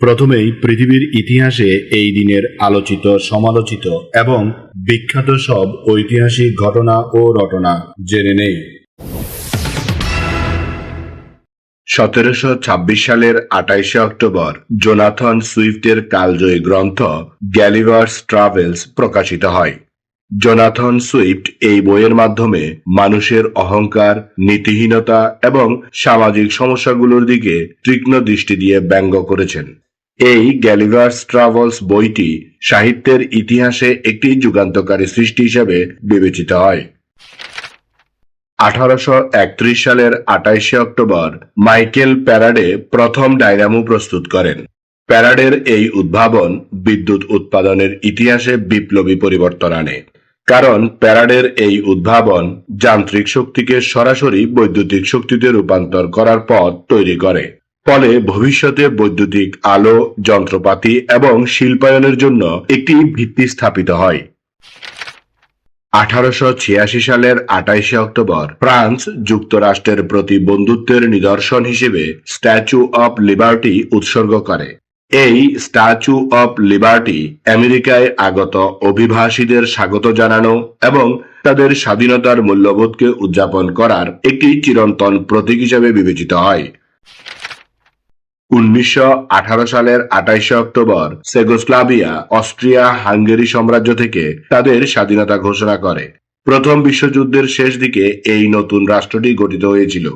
প্রথমেই পৃথিবীর ইতিহাসে এই দিনের আলোচিত, সমালোচিত এবং বিখ্যাত সব ঐতিহাসিক ঘটনা ও রটনা জেনে নেই। সতেরোশো ছাব্বিশ সালের আঠাইশে অক্টোবর, জোনাথন সুইফটের কালজয়ী গ্রন্থ গ্যালিভার্স ট্রাভেলস প্রকাশিত হয়। জোনাথন সুইফট এই বইয়ের মাধ্যমে মানুষের অহংকার, নীতিহীনতা এবং সামাজিক সমস্যাগুলোর দিকে তীক্ষ্ণ দৃষ্টি দিয়ে ব্যঙ্গ করেছেন। এই গ্যালিভার্স ট্রাভেলস বইটি সাহিত্যের ইতিহাসে একটি যুগান্তকারী সৃষ্টি হিসেবে বিবেচিত হয়। আঠারোশো একত্রিশ সালের আঠাইশে অক্টোবর মাইকেল প্যারাডে প্রথম ডাইনামো প্রস্তুত করেন। প্যারাডের এই উদ্ভাবন বিদ্যুৎ উৎপাদনের ইতিহাসে বিপ্লবী পরিবর্তন আনে। কারণ প্যারাডের এই উদ্ভাবন যান্ত্রিক শক্তিকে সরাসরি বৈদ্যুতিক শক্তিতে রূপান্তর করার পথ তৈরি করে। ফলে ভবিষ্যতে বৈদ্যুতিক আলো, যন্ত্রপাতি এবং শিল্পায়নের জন্য একটি ভিত্তি স্থাপিত হয়। আঠারোশো ছিয়াশি সালের আঠাইশে অক্টোবর ফ্রান্স যুক্তরাষ্ট্রের প্রতি বন্ধুত্বের নিদর্শন হিসেবে স্ট্যাচু অব লিবার্টি উৎসর্গ করে। এই স্ট্যাচু অব লিবার্টি আমেরিকায় আগত অভিবাসীদের স্বাগত জানানো এবং তাদের স্বাধীনতার মূল্যবোধকে উদযাপন করার একটি চিরন্তন প্রতীক হিসেবে বিবেচিত হয়। উনিশশো আঠারো সালের আঠাইশে অক্টোবর সেগোস্লাভিয়া, অস্ট্রিয়া, হাঙ্গেরি সাম্রাজ্য থেকে তাদের স্বাধীনতা ঘোষণা করে। প্রথম বিশ্বযুদ্ধের শেষ দিকে এই নতুন রাষ্ট্রটি গঠিত হয়েছিল।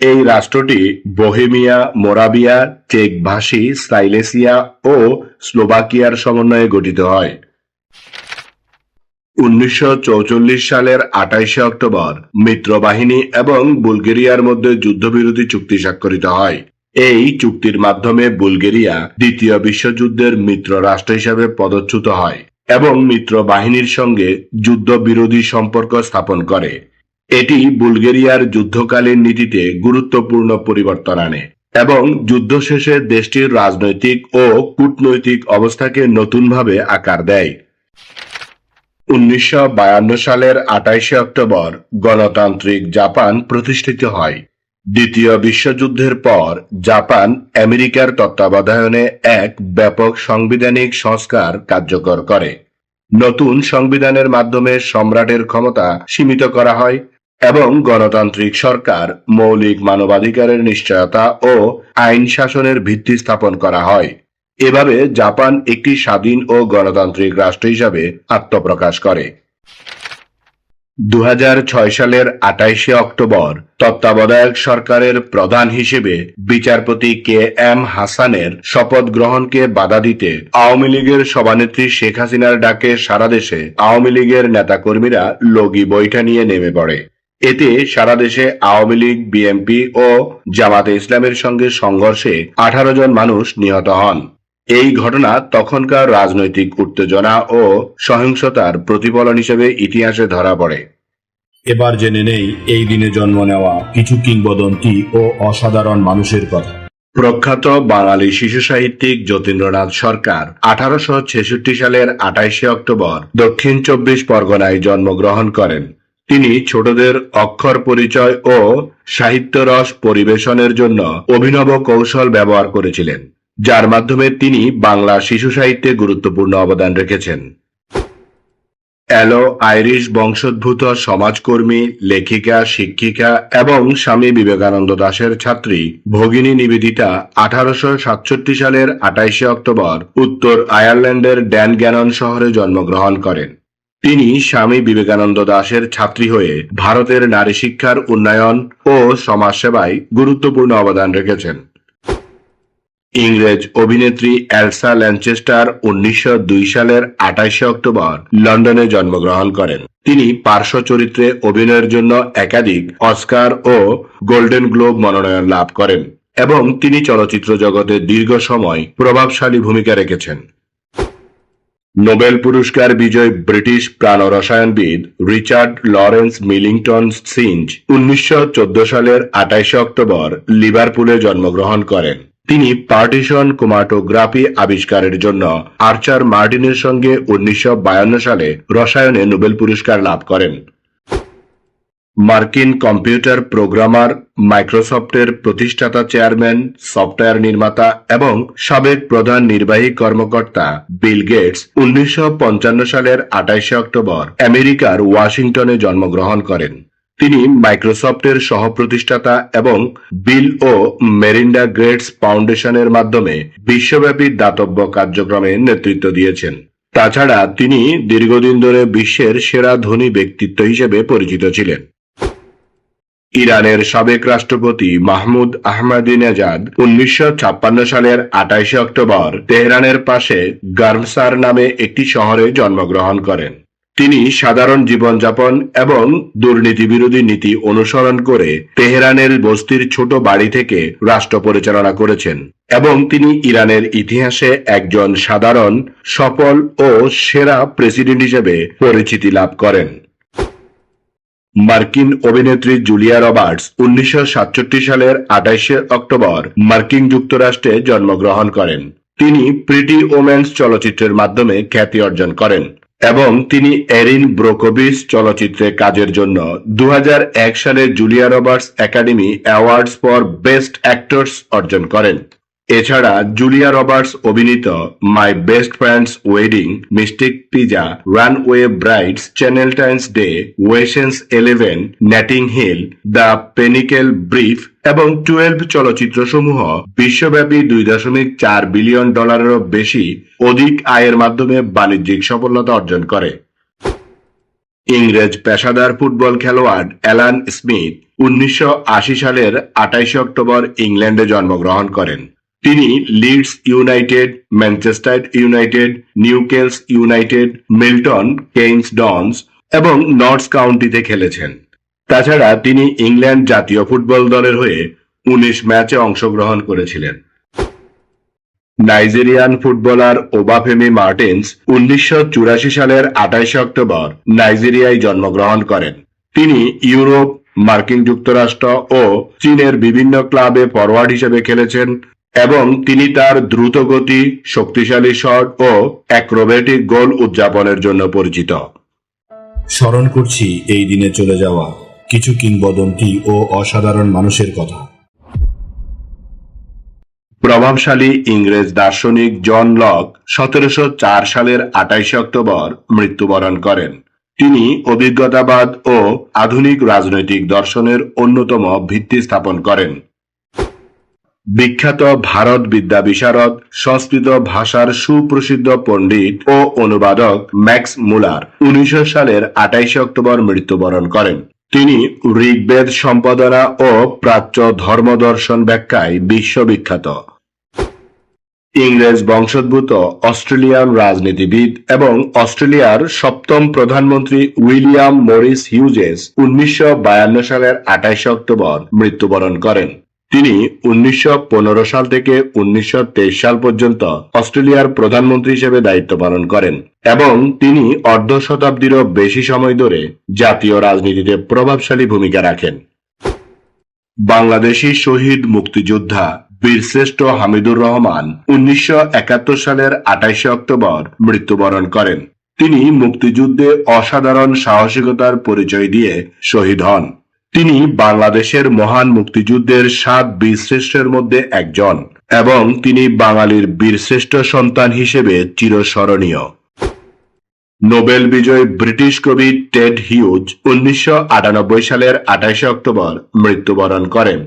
এই রাষ্ট্রটি বোহেমিয়া, মোরাবিয়া চেক ভাষী সাইলেসিয়া ও স্লোভাকিয়ার সমন্বয়ে গঠিত হয়। উনিশশো সালের আঠাইশে অক্টোবর মিত্রবাহিনী এবং বুলগেরিয়ার মধ্যে যুদ্ধবিরোধী চুক্তি স্বাক্ষরিত হয়। এই চুক্তির মাধ্যমে বুলগেরিয়া দ্বিতীয় বিশ্বযুদ্ধের মিত্র রাষ্ট্র হিসেবে পদচ্যুত হয় এবং মিত্র বাহিনীর সঙ্গে যুদ্ধবিরোধী সম্পর্ক স্থাপন করে। এটি বুলগেরিয়ার যুদ্ধকালীন নীতিতে গুরুত্বপূর্ণ পরিবর্তন আনে এবং যুদ্ধ শেষে দেশটির রাজনৈতিক ও কূটনৈতিক অবস্থাকে নতুনভাবে আকার দেয়। উনিশশো বায়ান্ন সালের আঠাইশে অক্টোবর গণতান্ত্রিক জাপান প্রতিষ্ঠিত হয়। দ্বিতীয় বিশ্বযুদ্ধের পর, জাপান আমেরিকার তত্ত্বাবধানে এক ব্যাপক সাংবিধানিক সংস্কার কার্যকর করে। নতুন সংবিধানের মাধ্যমে সম্রাটের ক্ষমতা সীমিত করা হয় এবং গণতান্ত্রিক সরকার মৌলিক মানবাধিকারের নিশ্চয়তা ও আইন শাসনের ভিত্তি স্থাপন করা হয়। এভাবে জাপান একটি স্বাধীন ও গণতান্ত্রিক রাষ্ট্র হিসাবে আত্মপ্রকাশ করে। দু হাজার ছয় সালের আঠাইশে অক্টোবর তত্ত্বাবধায়ক সরকারের প্রধান হিসেবে বিচারপতি কে এম হাসানের শপথ গ্রহণকে বাধা দিতে আওয়ামী লীগের সভানেত্রী শেখ হাসিনার ডাকে সারা দেশে আওয়ামী লীগের নেতাকর্মীরা লগি বৈঠা নিয়ে নেমে পড়ে। এতে সারা দেশে আওয়ামী লীগ, বিএনপি ও জামাতে ইসলামের সঙ্গে সংঘর্ষে আঠারো জন মানুষ নিহত হন। এই ঘটনা তখনকার রাজনৈতিক উত্তেজনা ও সহিংসতার প্রতিফলন হিসেবে ইতিহাসে ধরা পড়ে। এবার জেনে নেই এই দিনে জন্ম নেওয়া কিছু কিংবদন্তি ও অসাধারণ মানুষের কথা। প্রখ্যাত বাঙালি শিশু সাহিত্যিক যতীন্দ্রনাথ সরকার আঠারোশো ছেষট্টি সালের আঠাইশে অক্টোবর দক্ষিণ চব্বিশ পরগনায় জন্মগ্রহণ করেন। তিনি ছোটদের অক্ষর পরিচয় ও সাহিত্যরস পরিবেশনের জন্য অভিনব কৌশল ব্যবহার করেছিলেন। যার মাধ্যমে তিনি বাংলা শিশু সাহিত্যে গুরুত্বপূর্ণ অবদান রেখেছেন। অ্যালো আইরিশ বংশোদ্ভূত সমাজকর্মী, লেখিকা, শিক্ষিকা এবং স্বামী বিবেকানন্দ দাশের ছাত্রী ভগিনী নিবেদিতা আঠারোশো সাতষট্টি সালের আঠাইশে অক্টোবর উত্তর আয়ারল্যান্ডের ড্যান গ্যানন শহরে জন্মগ্রহণ করেন। তিনি স্বামী বিবেকানন্দ দাশের ছাত্রী হয়ে ভারতের নারী শিক্ষার উন্নয়ন ও সমাজসেবায় গুরুত্বপূর্ণ অবদান রেখেছেন। ইংরেজ অভিনেত্রী এলসা ল্যানচেস্টার উনিশশো সালের আঠাইশে অক্টোবর লন্ডনে জন্মগ্রহণ করেন। তিনি পার্শ্ব চরিত্রে অভিনয়ের জন্য একাধিক অস্কার ও গোল্ডেন গ্লোব মনোনয়ন লাভ করেন এবং তিনি চলচ্চিত্র জগতে দীর্ঘ সময় প্রভাবশালী ভূমিকা রেখেছেন। নোবেল পুরস্কার বিজয়ী ব্রিটিশ প্রাণ রসায়নবিদ রিচার্ড লরেন্স মিলিংটন সিঞ্জ উনিশশো চোদ্দ সালের আঠাইশে অক্টোবর লিভারপুলে জন্মগ্রহণ করেন। তিনি পার্টিশন ক্রোমাটোগ্রাফি আবিষ্কারের জন্য আর্চার মার্টিনের সঙ্গে উনিশশো বায়ান্ন সালে রসায়নে নোবেল পুরস্কার লাভ করেন। মার্কিন কম্পিউটার প্রোগ্রামার, মাইক্রোসফটের প্রতিষ্ঠাতা চেয়ারম্যান, সফটওয়্যার নির্মাতা এবং সাবেক প্রধান নির্বাহী কর্মকর্তা বিল গেটস উনিশশো পঞ্চান্ন সালের আঠাইশে অক্টোবর আমেরিকার ওয়াশিংটনে জন্মগ্রহণ করেন। তিনি মাইক্রোসফটের সহপ্রতিষ্ঠাতা এবং বিল ও মেরিন্ডা গ্রেটস ফাউন্ডেশনের মাধ্যমে বিশ্বব্যাপী দাতব্য কার্যক্রমে নেতৃত্ব দিয়েছেন। তাছাড়া তিনি দীর্ঘদিন ধরে বিশ্বের সেরা ধনী ব্যক্তিত্ব হিসেবে পরিচিত ছিলেন। ইরানের সাবেক রাষ্ট্রপতি মাহমুদ আহমদিনেজাদ উনিশশো সালের আঠাইশে অক্টোবর তেহরানের পাশে গার্মসার নামে একটি শহরে জন্মগ্রহণ করেন। তিনি সাধারণ জীবনযাপন এবং দুর্নীতি বিরোধী নীতি অনুসরণ করে তেহরানের বস্তির ছোট বাড়ি থেকে রাষ্ট্র পরিচালনা করেছেন এবং তিনি ইরানের ইতিহাসে একজন সাধারণ, সফল ও সেরা প্রেসিডেন্ট হিসেবে পরিচিতি লাভ করেন। মার্কিন অভিনেত্রী জুলিয়া রবার্টস উনিশশো সাতষট্টি সালের আঠাইশে অক্টোবর মার্কিন যুক্তরাষ্ট্রে জন্মগ্রহণ করেন। তিনি প্রিটি ওমেন্স চলচ্চিত্রের মাধ্যমে খ্যাতি অর্জন করেন। এবং তিনি এরিন ব্রোকোভিচ চলচ্চিত্রে কাজের জন্য দু হাজার এক সালে Julia Roberts academy awards for best actress অর্জন করেন। এছাড়া জুলিয়া রবার্টস অভিনীত my best friend's wedding, mystic pizza, runaway brides, channel times day oceans eleven, Notting Hill, the pelican brief এবং টুয়েলভ চলচ্চিত্র সমূহ বিশ্বব্যাপী দুই দশমিক চার বিলিয়ন ডলারেরও বেশি অধিক আয়ের মাধ্যমে বাণিজ্যিক সফলতা অর্জন করে। ইংরেজ পেশাদার ফুটবল খেলোয়াড় অ্যালান স্মিথ উনিশশো আশি সালের আঠাইশে অক্টোবর ইংল্যান্ডে জন্মগ্রহণ করেন। তিনি লিডস ইউনাইটেড ম্যানচেস্টার ইউনাইটেড নিউকেলস ইউনাইটেড মিল্টন কেইন্স ডনস এবং নর্থ কাউন্টিতে খেলেছেন। তাছাড়া তিনি ইংল্যান্ড জাতীয় ফুটবল দলের হয়ে উনিশ ম্যাচে অংশগ্রহণ করেছিলেন। নাইজেরিয়ান ফুটবলার ওবাফেমি মার্টিন্স উনিশশো চুরাশি সালের আঠাইশে অক্টোবর নাইজেরিয়ায় জন্মগ্রহণ করেন। তিনি ইউরোপ, মার্কিন যুক্তরাষ্ট্র ও চীনের বিভিন্ন ক্লাবে ফরওয়ার্ড হিসেবে খেলেছেন। এবং তিনি তার দ্রুত গতি শক্তিশালী শট ও অ্যাক্রোবেটিক গোল উদযাপনের জন্য পরিচিত। স্মরণ করছি এই দিনে চলে যাওয়া কিছু কিংবদন্তি ও অসাধারণ মানুষের কথা। প্রভাবশালী ইংরেজ দার্শনিক জন লক সতেরোশো চার সালের আঠাইশে অক্টোবর মৃত্যুবরণ করেন। তিনি অভিজ্ঞতাবাদ ও আধুনিক রাজনৈতিক দর্শনের অন্যতম ভিত্তি স্থাপন করেন। বিখ্যাত ভারত বিদ্যা বিশারদ, সংস্কৃত ভাষার সুপ্রসিদ্ধ পণ্ডিত ও অনুবাদক ম্যাক্স মুলার উনিশশো সালের আঠাইশে অক্টোবর মৃত্যুবরণ করেন। তিনি ঋগ্বেদ সম্পাদনা ও প্রাচ্য ধর্মদর্শন ব্যাখ্যায় বিশ্ববিখ্যাত। ইংরেজ বংশোদ্ভূত অস্ট্রেলিয়ান রাজনীতিবিদ এবং অস্ট্রেলিয়ার সপ্তম প্রধানমন্ত্রী উইলিয়াম মরিস হিউজেস উনিশশো বায়ান্ন সালের আঠাইশে অক্টোবর মৃত্যুবরণ করেন। তিনি উনিশশো পনেরো সাল থেকে উনিশশো তেইশ সাল পর্যন্ত অস্ট্রেলিয়ার প্রধানমন্ত্রী হিসেবে দায়িত্ব পালন করেন এবং তিনি অর্ধ শতাব্দীরও বেশি সময় ধরে জাতীয় রাজনীতিতে প্রভাবশালী ভূমিকা রাখেন। বাংলাদেশি শহীদ মুক্তিযোদ্ধা বীরশ্রেষ্ঠ হামিদুর রহমান উনিশশো একাত্তর সালের আঠাইশে অক্টোবর মৃত্যুবরণ করেন। তিনি মুক্তিযুদ্ধে অসাধারণ সাহসিকতার পরিচয় দিয়ে শহীদ হন। তিনি বাংলাদেশের মহান মুক্তিযুদ্ধের সাত বীরশ্রেষ্ঠের মধ্যে একজন এবং তিনি বাঙালির বীরশ্রেষ্ঠ সন্তান হিসেবে চিরস্মরণীয়। নোবেল বিজয়ী ব্রিটিশ কবি টেড হিউজ উনিশশো আটানব্বই সালের আঠাইশে অক্টোবর মৃত্যুবরণ করেন।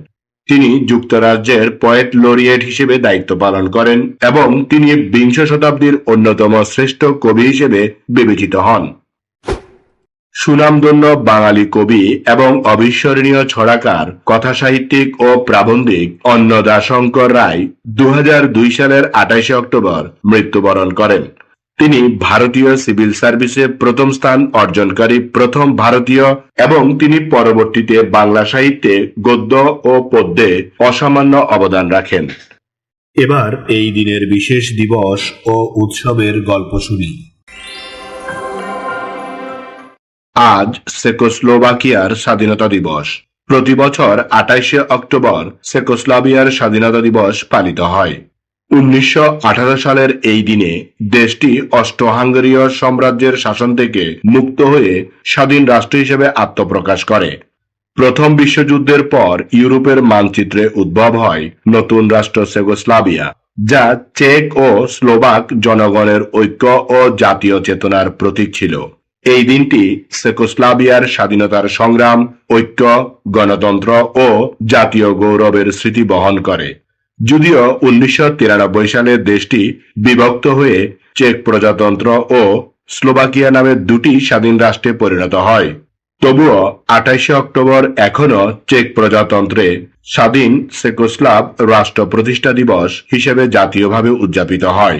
তিনি যুক্তরাজ্যের পয়েট লরিয়েট হিসেবে দায়িত্ব পালন করেন এবং তিনি বিংশ শতাব্দীর অন্যতম শ্রেষ্ঠ কবি হিসেবে বিবেচিত হন। সুনামধন্য বাঙালি কবি এবং অবিস্মরণীয় ছড়াকার, কথাসাহিত্যিক ও প্রাবন্ধিক অন্নদাশঙ্কর রায় দু হাজার দুই সালের আঠাইশে অক্টোবর মৃত্যুবরণ করেন। তিনি ভারতীয় সিভিল সার্ভিসে প্রথম স্থান অর্জনকারী প্রথম ভারতীয় এবং তিনি পরবর্তীতে বাংলা সাহিত্যে গদ্য ও পদ্যে অসামান্য অবদান রাখেন। এবার এই দিনের বিশেষ দিবস ও উৎসবের গল্প শুনি। আজ সেকোস্লোভাকিয়ার স্বাধীনতা দিবস। প্রতি বছর আঠাইশে অক্টোবর সেকোস্লাভিয়ার স্বাধীনতা দিবস পালিত হয়। উনিশশো আঠারো সালের এই দিনে দেশটি অস্ট্রো হাঙ্গেরীয় সাম্রাজ্যের শাসন থেকে মুক্ত হয়ে স্বাধীন রাষ্ট্র হিসেবে আত্মপ্রকাশ করে। প্রথম বিশ্বযুদ্ধের পর ইউরোপের মানচিত্রে উদ্ভব হয় নতুন রাষ্ট্র সেগোস্লাভিয়া যা চেক ও স্লোভাক জনগণের ঐক্য ও জাতীয় চেতনার প্রতীক ছিল। এই দিনটি সেকোস্লাভিয়ার স্বাধীনতার সংগ্রাম, ঐক্য, গণতন্ত্র ও জাতীয় গৌরবের স্মৃতি বহন করে। যদিও উনিশশো তিরানব্বই সালে দেশটি বিভক্ত হয়ে চেক প্রজাতন্ত্র ও স্লোভাকিয়া নামে দুটি স্বাধীন রাষ্ট্রে পরিণত হয়। তবুও আঠাইশে অক্টোবর এখনও চেক প্রজাতন্ত্রে স্বাধীন সেকোস্লাভ রাষ্ট্র প্রতিষ্ঠা দিবস হিসেবে জাতীয়ভাবে উদযাপিত হয়।